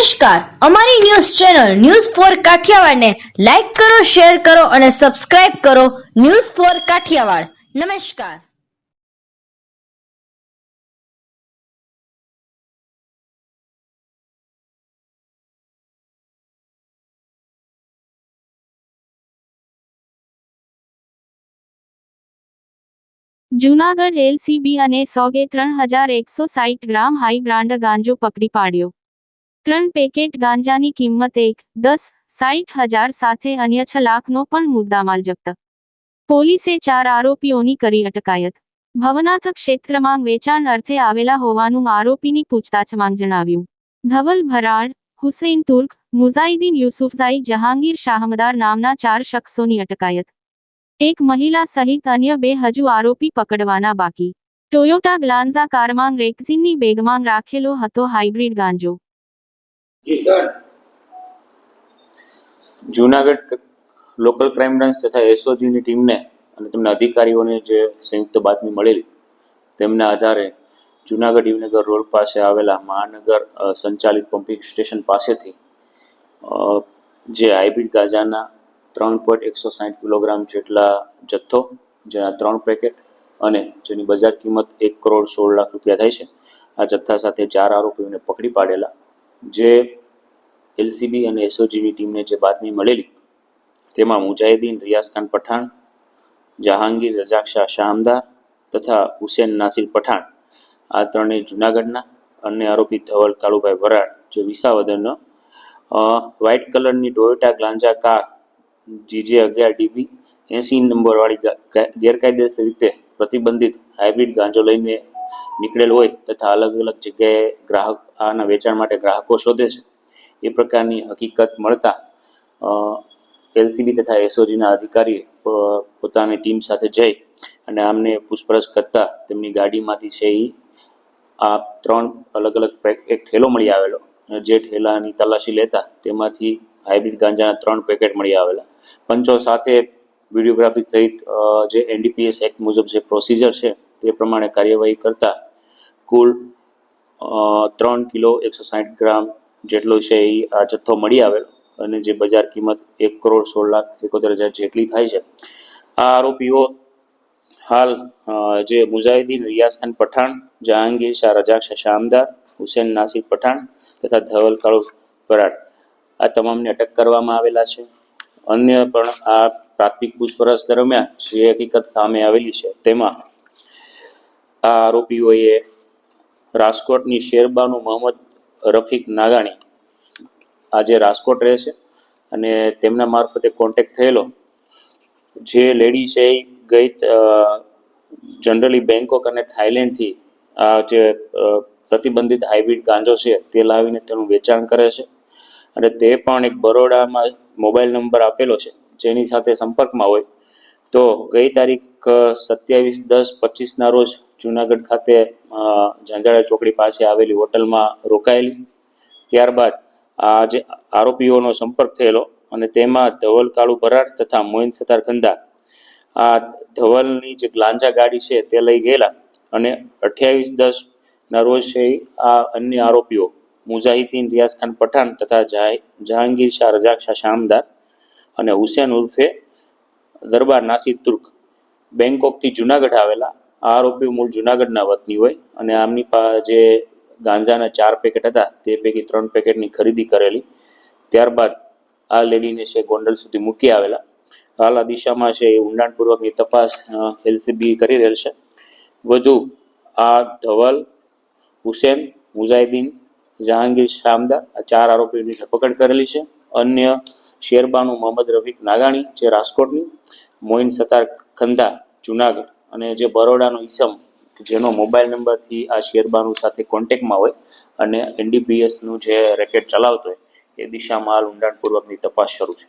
નમસ્કાર. અમારી news channel news four કાઠિયાવાડને લાઈક કરો, શેર કરો અને સબસ્ક્રાઇબ કરો ન્યૂઝ ફોર કાઠિયાવાડ. નમસ્કાર. જૂનાગઢ એલસીબી અને સોગે ત્રણ હજાર એકસો સાઈઠ ગ્રામ હાઈ બ્રાન્ડ ગાંજો પકડી પાડ્યો. ત્રણ પેકેટ ગાંજાની કિંમત એક, દસ સાઠ હજાર સાથે અન્ય છ લાખનો પણ મુદ્દામાલ જપ્ત. પોલીસે ચાર આરોપીઓની કરી અટકાયત. ભવનાથ ક્ષેત્રમાં વેચાણ અર્થે આવેલા હોવાનું આરોપીની પૂછતાછમાં જણાવ્યું. ધવલ ભરાડ, હુસૈન તુર્ક મુઝાઇદીન યુસુફઝાઈ જહાંગીર શાહમદાર નામના ચાર શખ્સોની અટકાયત. એક મહિલા સહિત અન્ય બે હજુ આરોપી પકડવાના બાકી. ટોયોટા ગ્લાન્ઝા કારમાં રેક્ઝિનની બેગમાં રાખેલો હતો હાઇબ્રિડ ગાંજો. જુનાગઢ લોકલ ક્રાઇમ બ્રાન્ચ તથા એસઓજીની ટીમને અને તેમના અધિકારીઓને જે સંયુક્ત બાતમી મળેલી, તેમના આધારે જુનાગઢ યુવનગર રોડ પાસે આવેલા મહાનગર સંચાલિત પમ્પિંગ સ્ટેશન પાસેથી જે હાઇબ્રિડ ગાંજાના ત્રણ પોઈન્ટ એકસો સાઠ કિલોગ્રામ જેટલા જથ્થો, જેના ત્રણ પેકેટ અને જેની બજાર કિંમત એક કરોડ સોળ લાખ રૂપિયા થાય છે, આ જથ્થા સાથે ચાર આરોપીઓને પકડી પાડેલા જે એલસીબી અને એસઓજીની ટીમને જે બાતમી મળેલી, તેમાં મુજાહિદ્દીન, રિયાઝ ખાન પઠાણ, જહાંગીર રજાક શાહ તથા હુસેન નાસિર પઠાણ. આ ત્રણેય જુનાગઢના અન્ય આરોપી ધવલ કાળુભાઈ વરાળ જે વિસાવદરનો વ્હાઇટ કલરની ટોયોટા ગ્લાન્જા કાર જીજે અગિયાર ડીબી એસી નંબરવાળી ગેરકાયદેસર રીતે પ્રતિબંધિત હાઇબ્રિડ ગાંજો લઈને નીકળેલ હોય તથા અલગ અલગ જગ્યાએ ગ્રાહક આના વેચાણ માટે ગ્રાહકો શોધે છે. એ પ્રકારની હકીકત મળતા એલસીબી તથા એસઓજીના અધિકારી પોતાની ટીમ સાથે જઈ અને આમને પૂછપરછ કરતા તેમની ગાડીમાંથી છે એ આ ત્રણ અલગ અલગ એક ઠેલો મળી આવેલો જે ઠેલાની તલાશી લેતા તેમાંથી હાઇબ્રિડ ગાંજાના ત્રણ પેકેટ મળી આવેલા. પંચો સાથે વિડીયોગ્રાફી સહિત જે એનડીપીએસ એક્ટ મુજબ જે પ્રોસિજર છે તે પ્રમાણે કાર્યવાહી કરતા કુલ ત્રણ કિલો એકસો સાઠ ગ્રામ જેટલો છે એ આ જથ્થો મળી આવેલો અને જે બજાર કિંમત એક કરોડ સોળ લાખ એકોતેર હજાર જેટલી થાય છે. આ આરોપીઓ હાલ જે મુજાહિદીન રિયાઝ ખાન પઠાણ, જહાંગીર શાહ રજાક શાહ શામદાર હુસેન નાસિર પઠાણ તથા ધવલ કાળુ ફરાડ આ તમામને અટક કરવામાં આવેલા છે. અન્ય પણ આ પ્રાથમિક પૂછપરછ દરમિયાન જે હકીકત સામે આવેલી છે તેમાં આ આરોપીઓએ રાજકોટની શેરબાનુ મોહમ્મદ રફીક નાગાણી આજે રાજકોટ રહે છે અને તેમના મારફતે કોન્ટેક્ટ થયેલો જે લેડી છે એ ગઈ જનરલી બેંકોક અને થાઈલેન્ડથી આ જે પ્રતિબંધિત હાઇબ્રિડ ગાંજો છે તે લાવીને તેનું વેચાણ કરે છે અને તે પણ એક બરોડામાં મોબાઈલ નંબર આપેલો છે જેની સાથે સંપર્કમાં હોય. તો ગઈ તારીખ સત્યાવીસ દસ પચીસના રોજ જુનાગઢ ખાતે ઝાંઝાળા ચોકડી પાસે આવેલી હોટલમાં રોકાયેલી. ત્યારબાદ આ જે આરોપીઓનો સંપર્ક થયેલો અને તેમાં ધવલ, કાળુ બરાડ તથા મોહિન સતાર ખંદા આ ધવલની જે ગ્લાંજા ગાડી છે તે લઈ ગયેલા અને અઠ્યાવીસ દસ ના રોજ છે આ અન્ય આરોપીઓ મુજાહિદ્દીન રિયાઝ ખાન પઠાણ તથા જહાં- જહાંગીર શાહ રજાક શાહ શામદાર અને હુસેન ઉર્ફે દરબાર નાસિદ તુર્ક. બેંકોકથી જુનાગઢ આવેલા આ આરોપીઓ મૂળ જુનાગઢના વતની હોય અને આમની જે ગાંજાના ચાર પેકેટ હતા તે પૈકી ત્રણ પેકેટની ખરીદી કરેલી. ત્યારબાદ આ લેડીને છે ગોંડલ સુધી મૂકી આવેલા. હાલ આ દિશામાં છે એ ઊંડાણપૂર્વકની તપાસ એલસીબી કરી રહેલ છે. વધુ આ ધવલ, હુસેન મુઝાહિદ્દીન જહાંગીર શામદા આ ચાર આરોપીઓની ધરપકડ કરેલી છે. અન્ય શેરબાનુ મોહમ્મદ રફીક નાગાણી જે રાજકોટની, મોઇન સતાર ખંધા જુનાગઢ. અને જે બરોડાનો ઈસમ, જેનો મોબાઈલ નંબરથી આ શેરબાનુ સાથે કોન્ટેક્ટમાં હોય અને એનડીપીએસનું જે રેકેટ ચલાવતો હોય, એ દિશામાં હાલ ઊંડાણપૂર્વકની તપાસ શરૂ છે.